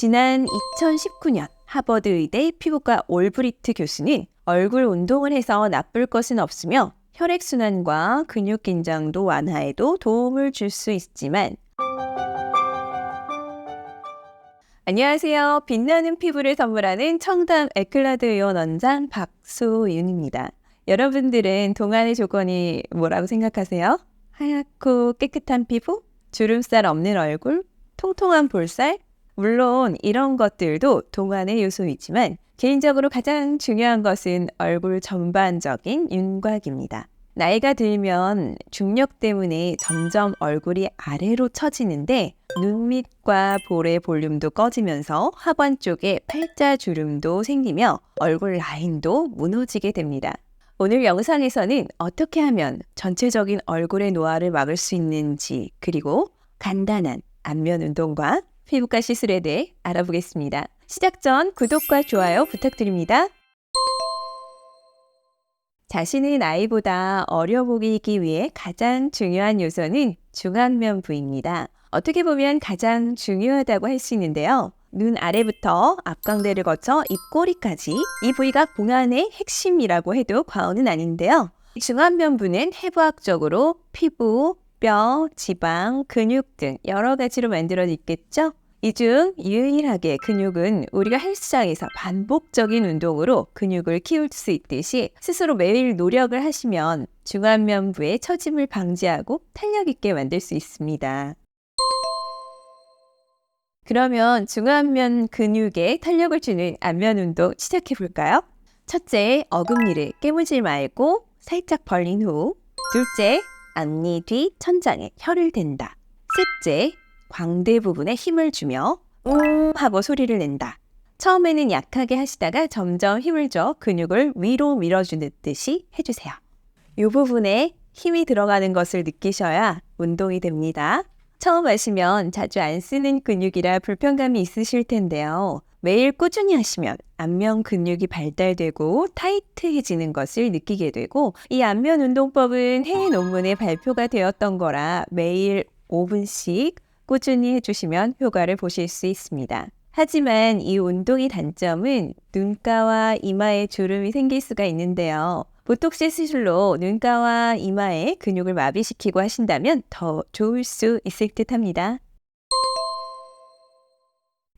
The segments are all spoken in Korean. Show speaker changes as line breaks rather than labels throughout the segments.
지난 2019년 하버드 의대 피부과 올브리트 교수는 얼굴 운동을 해서 나쁠 것은 없으며 혈액순환과 근육 긴장도 완화에도 도움을 줄 수 있지만 안녕하세요. 빛나는 피부를 선물하는 청담 에클라드 의원 원장 박소윤입니다. 여러분들은 동안의 조건이 뭐라고 생각하세요? 하얗고 깨끗한 피부? 주름살 없는 얼굴? 통통한 볼살? 물론 이런 것들도 동안의 요소이지만 개인적으로 가장 중요한 것은 얼굴 전반적인 윤곽입니다. 나이가 들면 중력 때문에 점점 얼굴이 아래로 처지는데 눈 밑과 볼의 볼륨도 꺼지면서 하관 쪽에 팔자 주름도 생기며 얼굴 라인도 무너지게 됩니다. 오늘 영상에서는 어떻게 하면 전체적인 얼굴의 노화를 막을 수 있는지 그리고 간단한 안면 운동과 피부과 시술에 대해 알아보겠습니다. 시작 전 구독과 좋아요 부탁드립니다. 자신의 나이보다 어려 보이기 위해 가장 중요한 요소는 중안면 부위입니다. 어떻게 보면 가장 중요하다고 할 수 있는데요. 눈 아래부터 앞광대를 거쳐 입꼬리까지 이 부위가 봉안의 핵심이라고 해도 과언은 아닌데요. 중안면부는 해부학적으로 피부, 뼈, 지방, 근육 등 여러 가지로 만들어 있겠죠. 이 중 유일하게 근육은 우리가 헬스장에서 반복적인 운동으로 근육을 키울 수 있듯이 스스로 매일 노력을 하시면 중안면부의 처짐을 방지하고 탄력 있게 만들 수 있습니다. 그러면 중안면 근육에 탄력을 주는 안면 운동 시작해 볼까요? 첫째, 어금니를 깨무지 말고 살짝 벌린 후. 둘째, 앞니 뒤 천장에 혀를 댄다. 셋째, 광대 부분에 힘을 주며 음 하고 소리를 낸다. 처음에는 약하게 하시다가 점점 힘을 줘 근육을 위로 밀어주는 듯이 해주세요. 이 부분에 힘이 들어가는 것을 느끼셔야 운동이 됩니다. 처음 하시면 자주 안 쓰는 근육이라 불편감이 있으실 텐데요. 매일 꾸준히 하시면 안면 근육이 발달되고 타이트해지는 것을 느끼게 되고 이 안면 운동법은 해외 논문에 발표가 되었던 거라 매일 5분씩 꾸준히 해주시면 효과를 보실 수 있습니다. 하지만 이 운동의 단점은 눈가와 이마에 주름이 생길 수가 있는데요. 보톡스 시술로 눈가와 이마에 근육을 마비시키고 하신다면 더 좋을 수 있을 듯 합니다.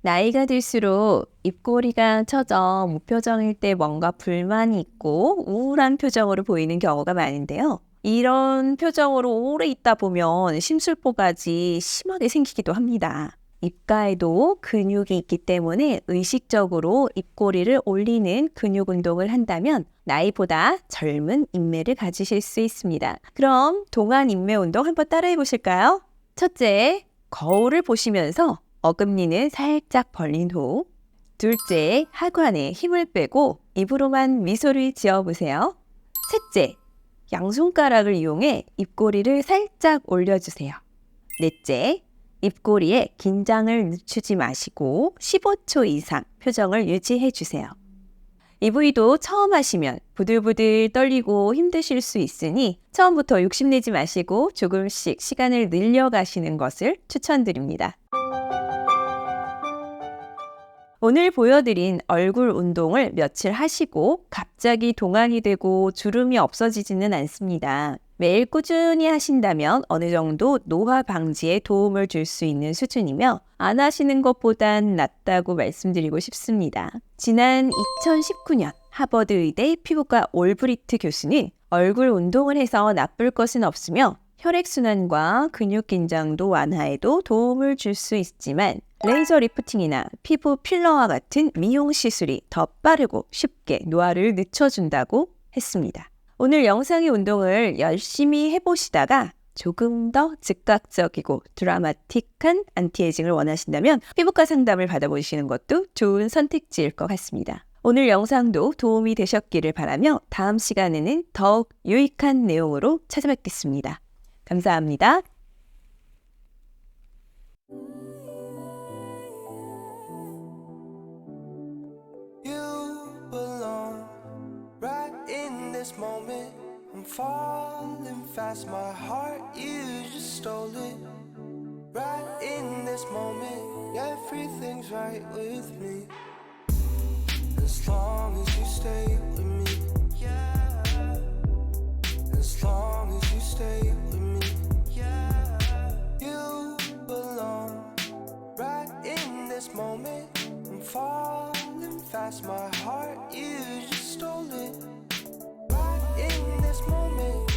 나이가 들수록 입꼬리가 처져 무표정일 때 뭔가 불만이 있고 우울한 표정으로 보이는 경우가 많은데요. 이런 표정으로 오래 있다 보면 심술보가지 심하게 생기기도 합니다. 입가에도 근육이 있기 때문에 의식적으로 입꼬리를 올리는 근육 운동을 한다면 나이보다 젊은 인매를 가지실 수 있습니다. 그럼 동안 인매 운동 한번 따라해 보실까요? 첫째, 거울을 보시면서 어금니는 살짝 벌린 후 둘째, 하관에 힘을 빼고 입으로만 미소를 지어 보세요. 셋째, 양손가락을 이용해 입꼬리를 살짝 올려주세요. 넷째, 입꼬리에 긴장을 늦추지 마시고 15초 이상 표정을 유지해 주세요. 이 부위도 처음 하시면 부들부들 떨리고 힘드실 수 있으니 처음부터 욕심내지 마시고 조금씩 시간을 늘려가시는 것을 추천드립니다. 오늘 보여드린 얼굴 운동을 며칠 하시고 갑자기 동안이 되고 주름이 없어지지는 않습니다. 매일 꾸준히 하신다면 어느 정도 노화 방지에 도움을 줄 수 있는 수준이며 안 하시는 것보단 낫다고 말씀드리고 싶습니다. 지난 2019년 하버드 의대 피부과 올브리트 교수는 얼굴 운동을 해서 나쁠 것은 없으며 혈액순환과 근육 긴장도 완화에도 도움을 줄 수 있지만 레이저 리프팅이나 피부 필러와 같은 미용 시술이 더 빠르고 쉽게 노화를 늦춰준다고 했습니다. 오늘 영상의 운동을 열심히 해보시다가 조금 더 즉각적이고 드라마틱한 안티에이징을 원하신다면 피부과 상담을 받아보시는 것도 좋은 선택지일 것 같습니다. 오늘 영상도 도움이 되셨기를 바라며 다음 시간에는 더욱 유익한 내용으로 찾아뵙겠습니다. 감사합니다.
You belong right in this moment. I'm falling fast, my heart, you just stole it. Right in this moment, everything's right with me. As long as you this moment. I'm falling fast, my heart, you just stole it. Right in this moment,